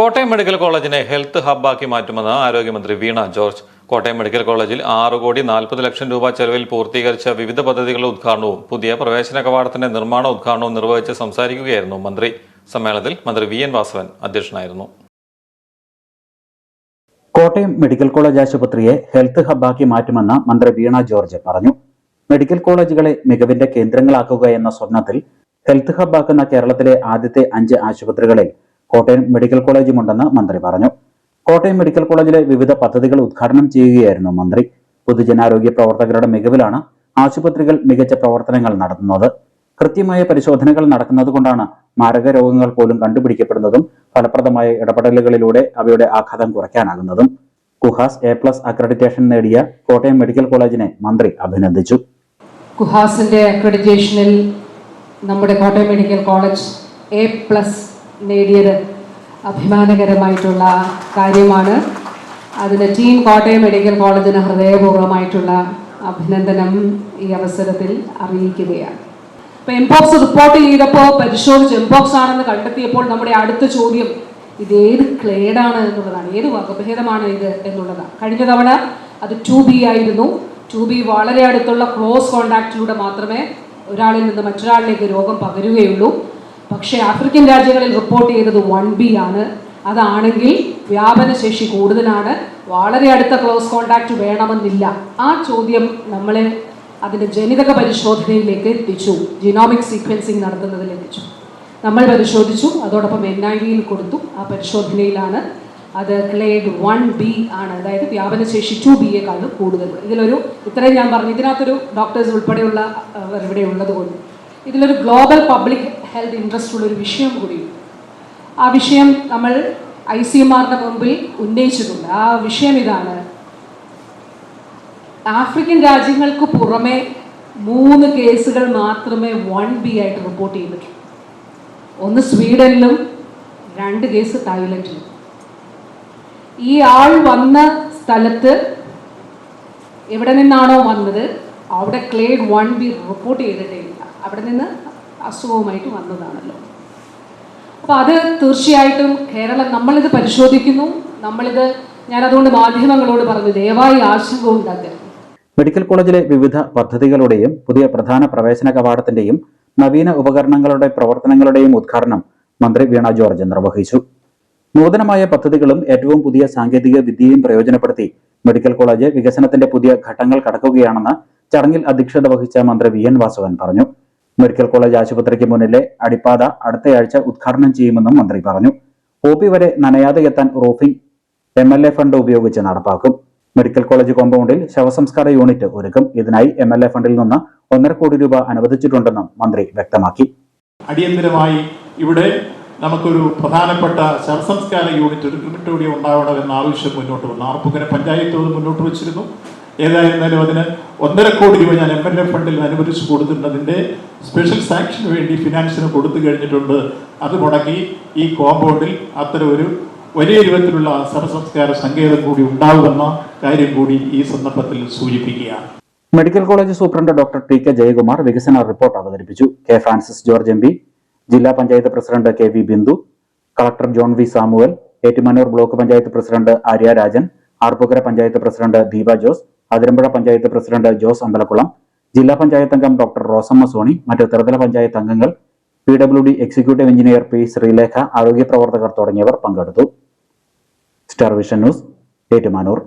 Kottayam medical കോളേജിനെ health ഹബ്ബാക്കി മാറ്റുമെന്ന് ആരോഗ്യമന്ത്രി വീണ ജോർജ്. കോട്ടയം മെഡിക്കൽ കോളേജിൽ ആറ് കോടി നാൽപ്പത് ലക്ഷം രൂപ ചെലവിൽ പൂർത്തീകരിച്ച വിവിധ പദ്ധതികളുടെ ഉദ്ഘാടനവും പുതിയ പ്രവേശന കവാടത്തിന്റെ നിർമ്മാണ ഉദ്ഘാടനവും നിർവഹിച്ച് സംസാരിക്കുകയായിരുന്നു മന്ത്രി. സമ്മേളനത്തിൽ മന്ത്രി വി എൻ വാസവൻ അധ്യക്ഷനായിരുന്നു. കോട്ടയം മെഡിക്കൽ കോളേജ് ആശുപത്രിയെ ഹെൽത്ത് ഹബ്ബാക്കി മാറ്റുമെന്ന് മന്ത്രി വീണ ജോർജ് പറഞ്ഞു. മെഡിക്കൽ കോളേജുകളെ മികവിന്റെ കേന്ദ്രങ്ങളാക്കുക എന്ന സ്വപ്നത്തിൽ ഹെൽത്ത് ഹബ്ബാക്കുന്ന കേരളത്തിലെ ആദ്യത്തെ അഞ്ച് ആശുപത്രികളിൽ കോട്ടയം മെഡിക്കൽ കോളേജുമുണ്ടെന്ന് മന്ത്രി പറഞ്ഞു. കോട്ടയം മെഡിക്കൽ കോളേജിലെ വിവിധ പദ്ധതികൾ ഉദ്ഘാടനം ചെയ്യുകയായിരുന്നു മന്ത്രി. പൊതുജനാരോഗ്യ പ്രവർത്തകരുടെ മികവിലാണ് ആശുപത്രികൾ മികച്ച പ്രവർത്തനങ്ങൾ നടത്തുന്നത്. കൃത്യമായ പരിശോധനകൾ നടക്കുന്നതുകൊണ്ടാണ് മാരക രോഗങ്ങൾ പോലും കണ്ടുപിടിക്കപ്പെടുന്നതും ഫലപ്രദമായ ഇടപെടലുകളിലൂടെ അവയുടെ ആഘാതം കുറയ്ക്കാനാകുന്നതും. കുഹാസ് എ പ്ലസ് അക്രഡിറ്റേഷൻ നേടിയ കോട്ടയം മെഡിക്കൽ കോളേജിനെ മന്ത്രി അഭിനന്ദിച്ചു. കുഹാസിന്റെ അക്രഡിറ്റേഷനിൽ നമ്മുടെ Kottayam medical college A plus നേടിയത് അഭിമാനകരമായിട്ടുള്ള കാര്യമാണ്. അതിന് ടീം കോട്ടയം മെഡിക്കൽ കോളേജിന് ഹൃദയപൂർവമായിട്ടുള്ള അഭിനന്ദനം ഈ അവസരത്തിൽ അറിയിക്കുകയാണ്. ഇപ്പോൾ എംപോക്സ് റിപ്പോർട്ട് ചെയ്തപ്പോൾ പരിശോധിച്ച് എംപോക്സ് ആണെന്ന് കണ്ടെത്തിയപ്പോൾ നമ്മുടെ അടുത്ത ചോദ്യം ഇത് ഏത് ക്ലേഡാണ് എന്നുള്ളതാണ്. ഏത് വകഭേദമാണ് ഇത് എന്നുള്ളതാണ്. കഴിഞ്ഞ തവണ അത് ടു ബി ആയിരുന്നു. ടു ബി വളരെ അടുത്തുള്ള ക്ലോസ് കോണ്ടാക്റ്റിലൂടെ മാത്രമേ ഒരാളിൽ നിന്ന് മറ്റൊരാളിലേക്ക് രോഗം പകരുകയുള്ളൂ. പക്ഷേ ആഫ്രിക്കൻ രാജ്യങ്ങളിൽ റിപ്പോർട്ട് ചെയ്തത് വൺ ബി ആണ്. അതാണെങ്കിൽ വ്യാപനശേഷി കൂടുതലാണ്. വളരെ അടുത്ത ക്ലോസ് കോണ്ടാക്റ്റ് വേണമെന്നില്ല. ആ ചോദ്യം നമ്മളെ അതിന്റെ ജനിതക പരിശോധനയിലേക്ക് എത്തിച്ചു. ജിനോമിക് സീക്വൻസിങ് നടത്തുന്നതിൽ എത്തിച്ചു. നമ്മൾ പരിശോധിച്ചു. അതോടൊപ്പം എൻ ഐ വിയിൽ കൊടുത്തു. ആ പരിശോധനയിലാണ് അത് ക്ലേഡ് വൺ ബി ആണ്. അതായത് വ്യാപനശേഷി ടു ബിയേക്കാളും കൂടുതൽ. ഇതിലൊരു ഇത്രയും ഞാൻ പറഞ്ഞു ഇതിനകത്തൊരു ഡോക്ടേഴ്സ് ഉൾപ്പെടെയുള്ള ഇവിടെ ഉള്ളത് കൊണ്ട്. ഇതിലൊരു ഗ്ലോബൽ പബ്ലിക് ഹെൽത്ത് ഇൻട്രസ്റ്റ് ഉള്ളൊരു വിഷയം കൂടിയുണ്ട്. ആ വിഷയം നമ്മൾ ഐ സി എം ആറിന്റെ മുമ്പിൽ ഉന്നയിച്ചിട്ടുണ്ട്. ആ വിഷയം ഇതാണ്. ആഫ്രിക്കൻ രാജ്യങ്ങൾക്ക് പുറമെ മൂന്ന് കേസുകൾ മാത്രമേ വൺ ബി ആയിട്ട് റിപ്പോർട്ട് ചെയ്തിട്ടുള്ളൂ. ഒന്ന് സ്വീഡനിലും രണ്ട് കേസ് തായ്ലൻഡിലും. ഈ ആൾ വന്ന സ്ഥലത്ത് എവിടെ നിന്നാണോ വന്നത്? അവിടെ ക്ലേഡ് വൺ ബി റിപ്പോർട്ട് ചെയ്തിട്ടേ അവിടെ നിന്ന് അസുഖവുമായിട്ട് വന്നതാണല്ലോ. അപ്പോൾ അത് തീർച്ചയായിട്ടും കേരളം നമ്മളിത് പരിശോധിക്കുന്നു. നമ്മളിത് ഞാനതുകൊണ്ട് മാധ്യമങ്ങളോട് പറഞ്ഞു ദയവായി ആശങ്ക ഉണ്ടാക്കരുത്. മെഡിക്കൽ കോളേജിലെ വിവിധ പദ്ധതികളുടെയും പുതിയ പ്രധാന പ്രവേശന കവാടത്തിന്റെയും നവീന ഉപകരണങ്ങളുടെ പ്രവർത്തനങ്ങളുടെയും ഉദ്ഘാടനം മന്ത്രി വീണ ജോർജ് നിർവഹിച്ചു. നൂതനമായ പദ്ധതികളും ഏറ്റവും പുതിയ സാങ്കേതിക വിദ്യയും പ്രയോജനപ്പെടുത്തി മെഡിക്കൽ കോളേജ് വികസനത്തിന്റെ പുതിയ ഘട്ടങ്ങൾ കടക്കുകയാണെന്ന് ചടങ്ങിൽ അധ്യക്ഷത വഹിച്ച മന്ത്രി വി എൻ വാസവൻ പറഞ്ഞു. മെഡിക്കൽ കോളേജ് ആശുപത്രിക്ക് മുന്നിലെ അടിപ്പാത അടുത്തയാഴ്ച ഉദ്ഘാടനം ചെയ്യുമെന്നും മന്ത്രി പറഞ്ഞു. ഒ പി വരെ നനയാതെ എത്താൻ roofing M L A fund ഉപയോഗിച്ച് നടപ്പാക്കും. മെഡിക്കൽ കോളേജ് കോമ്പൗണ്ടിൽ ശവസംസ്കാര യൂണിറ്റ് ഒരുക്കും. ഇതിനായി എം എൽ എ ഫണ്ടിൽ നിന്ന് ഒന്നര കോടി രൂപ അനുവദിച്ചിട്ടുണ്ടെന്നും മന്ത്രി വ്യക്തമാക്കി. അടിയന്തരമായി ഇവിടെ നമുക്കൊരു പ്രധാനപ്പെട്ട ശവസംസ്കാര യൂണിറ്റ് ഒരു ക്രിമിറ്റോറിയ ഉണ്ടാവണമെന്ന ആവശ്യം മുന്നോട്ട് വന്നു. ആർപ്പുകര പഞ്ചായത്ത് മുന്നോട്ട് വെച്ചിരുന്നു. ഏതായിരുന്നാലും അതിന് ഒന്നര കോടി രൂപ ഞാൻ എം എൽ എ ഫണ്ടിൽ അനുവദിച്ചു കൊടുത്തിട്ടുണ്ട്. അതിന്റെ സ്പെഷ്യൽ സാക്ഷന് വേണ്ടി ഫിനാൻസിന് കൊടുത്തു കഴിഞ്ഞിട്ടുണ്ട്. അത് മുടക്കി ഈ കോമ്പൗണ്ടിൽ അത്തരം ഒരു വലിയ രൂപത്തിലുള്ള സർസംസ്കാര സങ്കേതം കൂടി ഉണ്ടാവുമെന്ന കാര്യം കൂടി ഈ സന്ദർഭത്തിൽ സൂചിപ്പിക്കുകയാണ് medical college superintendent doctor T K Jayakumar വികസന റിപ്പോർട്ട് അവതരിപ്പിച്ചു. K Francis George M P ജില്ലാ panchayat president K V Bindu collector John V Samuel Ettumanoor block panchayat president Arya Rajan Arpookara panchayat president Deepa Jose Athirampuzha panchayat president Jose Ambalakkulam ജില്ലാ പഞ്ചായത്ത് അംഗം doctor Rosamma Sony മറ്റ് ത്രിതല പഞ്ചായത്ത് അംഗങ്ങൾ P W D executive engineer P Sreelekha ആരോഗ്യ പ്രവർത്തകർ തുടങ്ങിയവർ പങ്കെടുത്തു. Star vision news Ettumanoor.